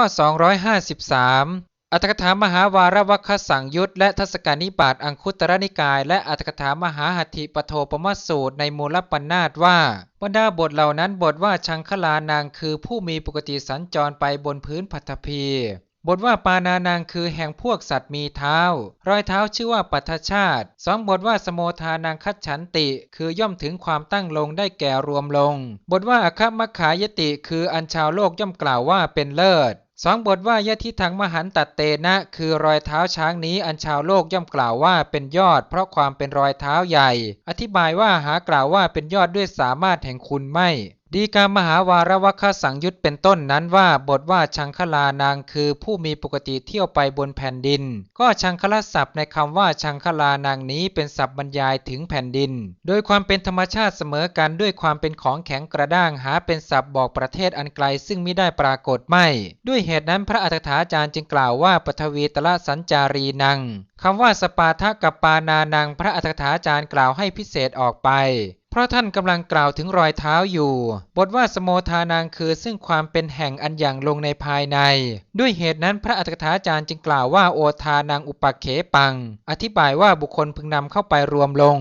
ข้อ 253 อัตถกถามหาวารวัคคสังยุตและทศกานิบาตอังคุตรนิกาย และอัตถกถามหาหัตถิปโทปมสูตรในมูลปัญนาตว่าบรรดาบทเหล่านั้นบทว่าชังคลานางคือผู้มีปกติสัญจรไปบนพื้นพัทภีบทว่าปานานางคือแห่งพวกสัตว์มีเท้า รอยเท้าชื่อว่าปัทชาติสองบทว่าสโมทานางคัจฉันติ คือย่อมถึงความตั้งลงได้แก่รวมลง บทว่าอคมัคขายติคืออันชาวโลกย่อมกล่าวว่าเป็นเลิศ สองบทว่ายะทิถังมหันตัดเตนะ คือรอยเท้าช้างนี้อันชาวโลกย่อมกล่าวว่าเป็นยอด เพราะความเป็นรอยเท้าใหญ่ อธิบายว่าหากล่าวว่าเป็นยอดด้วยสามารถแห่งคุณไม่ ดีกามหาวารวัคคสังยุตเป็นต้นนั้นว่าบทว่าชังคลานางคือผู้มีปกติเที่ยวไปบนแผ่นดิน ก็ชังคลศัพท์ในคำว่าชังคลานางนี้เป็นศัพท์บรรยายถึงแผ่นดิน โดยความเป็นธรรมชาติเสมอกันด้วยความเป็นของแข็งกระด้างหาเป็นศัพท์บอกประเทศอันไกลซึ่งไม่ได้ปรากฏไม่ ด้วยเหตุนั้นพระอัฏฐาจารย์จึงกล่าวว่าปฐวีตละสัญจารีนังคำว่าสปาทะกับปานานังพระอัฏฐาจารย์กล่าวให้พิเศษออกไปเพราะท่านกำลังกล่าวถึงรอยเท้าอยู่ บทว่าสโมทานางคือซึ่งความเป็นแห่งอันอย่างลงในภายใน ด้วยเหตุนั้นพระอัฏฐถาจารย์จึงกล่าวว่าโอทานางอุปเขปัง อธิบายว่าบุคคลพึงนำเข้าไปรวมลง